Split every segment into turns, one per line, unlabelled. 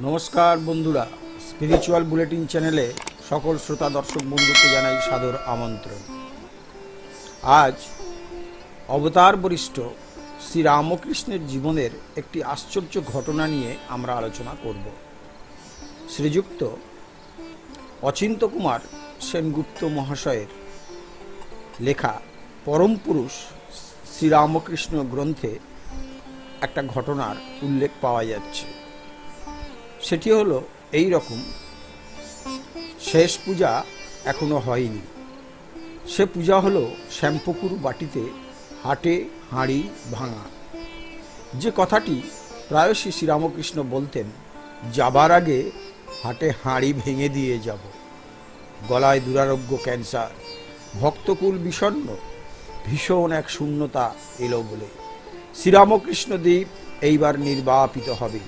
নমস্কার বন্ধুরা। Spiritual bulletin চ্যানেলে সকল শ্রোতা, দর্শক, বন্ধুকে জানাই সাদর আমন্ত্রণ। আজ অবতার বরিষ্ঠ শ্রীরামকৃষ্ণের জীবনের একটি আশ্চর্য ঘটনা নিয়ে আমরা আলোচনা করব। শ্রীযুক্ত অচিন্ত কুমার সেনগুপ্ত মহাশয়ের লেখা পরম পুরুষ শ্রীরামকৃষ্ণ গ্রন্থে একটা ঘটনার উল্লেখ পাওয়া যাচ্ছে। সেটি হলো এই রকম। শেষ পূজা এখনও হয়নি। সে পূজা হলো শ্যামপুকুর বাটিতে হাটে হাঁড়ি ভাঙা। যে কথাটি প্রায়শই শ্রীরামকৃষ্ণ বলতেন, যাবার আগে হাটে হাঁড়ি ভেঙে দিয়ে যাব। গলায় দুরারোগ্য ক্যান্সার, ভক্তকুল বিষণ্ণ, ভীষণ এক শূন্যতা এলো বলে। শ্রীরামকৃষ্ণ দ্বীপ এইবার নির্বাপিত হবে।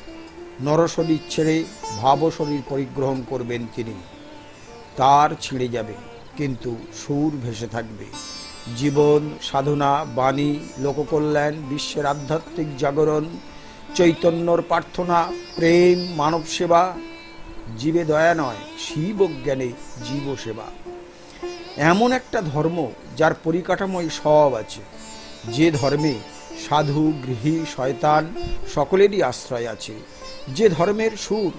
নরশরীর ছেড়ে ভাবশরীর পরিগ্রহণ করবেন তিনি। তার ছিঁড়ে যাবে, কিন্তু সুর ভেসে থাকবে। জীবন, সাধনা, বাণী, লোককল্যাণ, বিশ্বের আধ্যাত্মিক জাগরণ, চৈতন্যর প্রার্থনা, প্রেম, মানব সেবা, জীবে দয়া নয়, শিব জ্ঞানে জীব সেবা। এমন একটা ধর্ম যার পরিকাঠামোয় সব আছে। যে ধর্মে সাধু, গৃহী, শয়তান সকলেরই আশ্রয় আছে। যে ধর্মের সুর,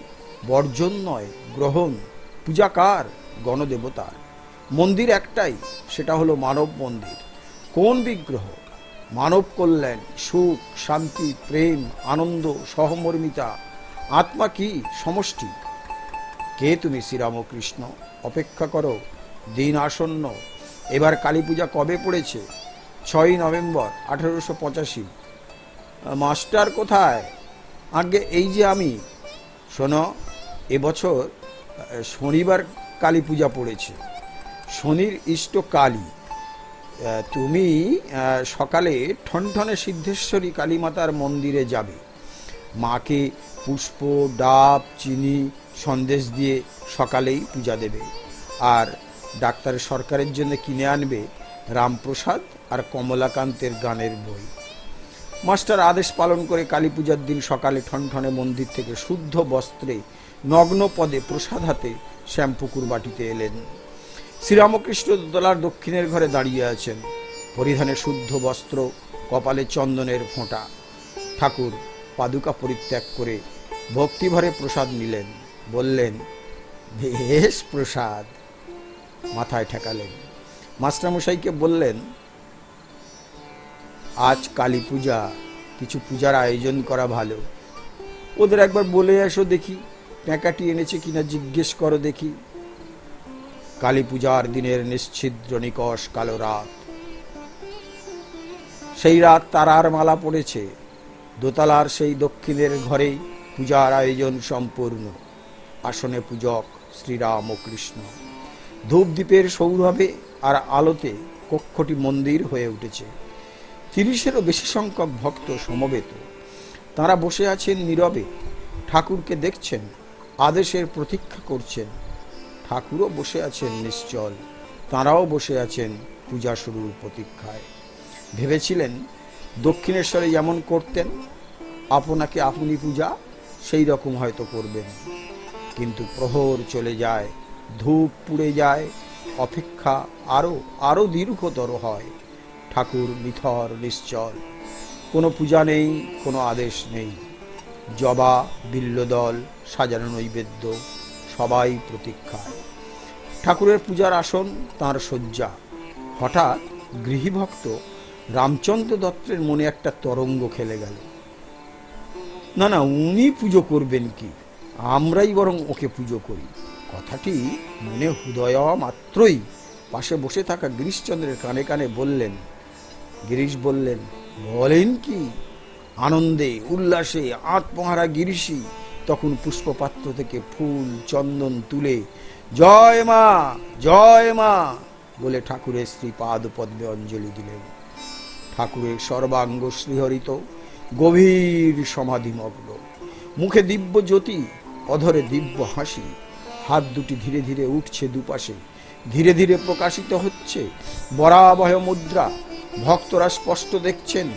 বর্জন নয়, গ্রহণ, পূজাকার গণদেবতার মন্দির একটাই, সেটা হলো মানব মন্দির। কোন বিগ্রহ? মানব কল্যাণ, সুখ, শান্তি, প্রেম, আনন্দ, সহমর্মিতা, আত্মা কি সমষ্টি? কে তুমি শ্রীরামকৃষ্ণ? অপেক্ষা করো, দিন আসন্ন। এবার কালী পূজা কবে পড়েছে? ছয়ই নভেম্বর আঠেরোশো পঁচাশি। মাস্টার কোথায়? আগে এই যে আমি, শোনো, এবছর শনিবার কালী পূজা পড়েছে। শনির ইষ্ট কালী। তুমি সকালে ঠনঠনে সিদ্ধেশ্বরী কালীমাতার মন্দিরে যাবে। মাকে পুষ্প, ডাব, চিনি সন্দেশ দিয়ে সকালেই পূজা দেবে। আর ডাক্তার সরকারের জন্য কিনে আনবে রামপ্রসাদ আর কমলাকান্তের গানের বই। মাস্টার আদেশ পালন করে কালী পূজার দিন সকালে ঠনঠনে মন্দির থেকে শুদ্ধ বস্ত্রে নগ্ন পদে প্রসাদ হাতে শ্যামপুকুর বাটিতে এলেন। শ্রীরামকৃষ্ণ দোতলার দক্ষিণের ঘরে দাঁড়িয়ে আছেন। পরিধানে শুদ্ধ বস্ত্র, কপালে চন্দনের ফোঁটা। ঠাকুর পাদুকা পরিত্যাগ করে ভক্তিভরে প্রসাদ নিলেন। বললেন, বেশ প্রসাদ। মাথায় ঠেকালেন। মাস্টারমশাইকে বললেন আজ কালী পূজা, কিছু পূজার আয়োজন করা ভালো। ওদের একবার বলে এসো দেখি, প্যাঁকাটি এনেছে কিনা জিজ্ঞেস করো দেখি। কালী পূজার দিনের নিশ্ছিদ্র নিকষ কালো রাত। সেই রাত তারার মালা পড়েছে, দোতলার সেই দক্ষিণের ঘরেই পূজার আয়োজন সম্পূর্ণ। আসনে পূজক শ্রীরাম ও কৃষ্ণ। ধূপদীপের সৌরভে আর আলোতে কক্ষটি মন্দির হয়ে উঠেছে। তিরিশেরও বেশি সংখ্যক ভক্ত সমবেত। তারা বসে আছেন নীরবে। ঠাকুরকে দেখছেন, আদেশের প্রতীক্ষা করছেন। ঠাকুরও বসে আছেন নিশ্চল। তাঁরাও বসে আছেন পূজা শুরুর প্রতীক্ষায়। ভেবেছিলেন, দক্ষিণেশ্বরে যেমন করতেন, আপনাকে আপনি পূজা, সেই রকম হয়তো করবেন। কিন্তু প্রহর চলে যায়, ধূপ পুড়ে যায়, অপেক্ষা আরও আরও দীর্ঘতর হয়। ঠাকুর নিথর, নিশ্চল। কোনো পূজা নেই, কোনো আদেশ নেই। জবা, বিল্লদল, সাজানো নৈবেদ্য, সবাই প্রতীক্ষায় ঠাকুরের পূজার আসন তাঁর শয্যা। হঠাৎ গৃহীভক্ত রামচন্দ্র দত্তের মনে একটা তরঙ্গ খেলে গেল। না না, উনি পুজো করবেন কি? আমরাই বরং ওকে পুজো করি। কথাটি মনে হৃদয় মাত্রই পাশে বসে থাকা গিরিশচন্দ্রের কানে কানে বললেন গিরিশ বললেন, বলেন কি, আনন্দে, উল্লাসে, আত্মহারা গিরিশি তখন পুষ্পপাত্র থেকে ফুল, চন্দন তুলে, জয় মা জয় মা বলে ঠাকুরের শ্রী পাদ পদ্মে অঞ্জলি দিলেন। ঠাকুরের সর্বাঙ্গ শ্রীহরিত গভীর সমাধিমগ্ন, মুখে দিব্য জ্যোতি, অধরে দিব্য হাসি, হাত দুটি ধীরে ধীরে উঠছে দুপাশে, ধীরে ধীরে প্রকাশিত হচ্ছে বরাবহ মুদ্রা ভক্তরা স্পষ্ট দেখছেন,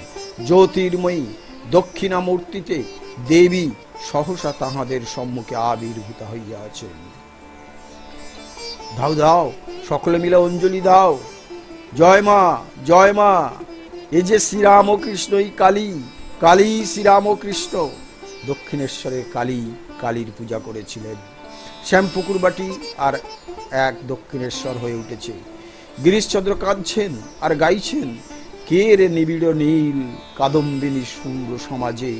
জ্যোতির্ময়ী দক্ষিণামূর্তিতে দেবী সহসা তাহাদের সম্মুখে আবির্ভূত হইয়াছেন ধাও ধাও সকলে মিলে অঞ্জলি দাও। জয় মা জয় মা, এ যে শ্রীরামকৃষ্ণই কালী কালী শ্রীরামকৃষ্ণ। দক্ষিণেশ্বরের কালী, কালীর পূজা করেছিলেন। শ্যামপুকুরবাটি আর এক দক্ষিণেশ্বর হয়ে উঠেছে। গিরিশচন্দ্র কাঁদছেন আর গাইছেন, কে রে নিবিড় নীল কাদম্বিনী শুঙ্গ সমাজে?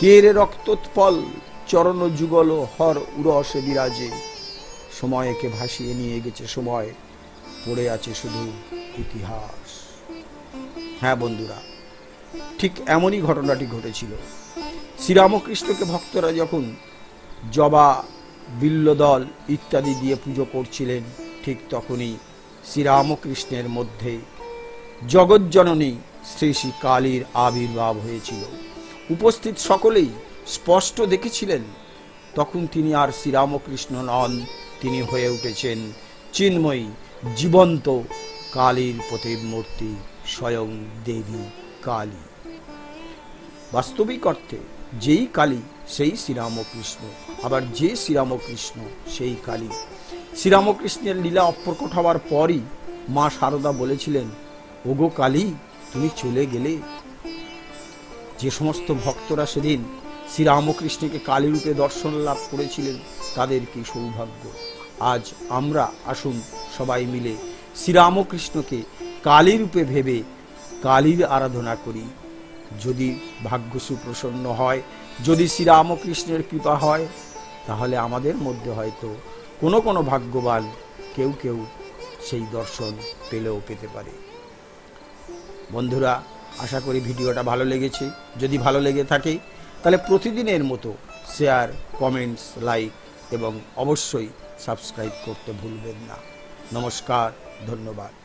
কে রে রক্তোৎপল চরণ যুগল হর উরসে বিরাজে? সময়কে ভাসিয়ে নিয়ে গেছে সময়, পড়ে আছে শুধু ইতিহাস। হ্যাঁ বন্ধুরা, ঠিক এমনই ঘটনাটি ঘটেছিল। শ্রীরামকৃষ্ণকে ভক্তরা যখন জবা, বিল্লদল ইত্যাদি দিয়ে পুজো করছিলেন, ঠিক তখনই শ্রীরামকৃষ্ণের মধ্যে জগজ্জননী শ্রী শ্রী কালীর আবির্ভাব হয়েছিল। উপস্থিত সকলেই স্পষ্ট দেখেছিলেন, তখন তিনি আর শ্রীরামকৃষ্ণ নন, তিনি হয়ে উঠেছেন চিন্ময়ী, জীবন্ত কালীর প্রতিমূর্তি স্বয়ং দেবী কালী। বাস্তবিক অর্থে যেই কালী সেই শ্রীরামকৃষ্ণ, আবার যে শ্রীরামকৃষ্ণ সেই কালী। শ্রীরামকৃষ্ণের লীলা অপ্রকট হওয়ার পরই মা শারদা বলেছিলেন, ওগো কালী, তুমি চলে গেলে। যে সমস্ত ভক্তরা সেদিন শ্রীরামকৃষ্ণকে কালী রূপে দর্শন লাভ করেছিলেন, তাদের কি সৌভাগ্য? আজ আমরা আসুন সবাই মিলে শ্রীরামকৃষ্ণকে কালী রূপে ভেবে কালীর আরাধনা করি। যদি ভাগ্য সুপ্রসন্ন হয়, যদি শ্রীরামকৃষ্ণের কৃপা হয়, তাহলে আমাদের মধ্যে হয়তো কোনো কোনো ভাগ্যবান কেউ কেউ সেই দর্শন পেলেও পেতে পারে। বন্ধুরা, আশা করি ভিডিওটা ভালো লেগেছে। যদি ভালো লেগে থাকে, তাহলে প্রতিদিনের মতো শেয়ার, কমেন্টস, লাইক এবং অবশ্যই সাবস্ক্রাইব করতে ভুলবেন না। নমস্কার, ধন্যবাদ।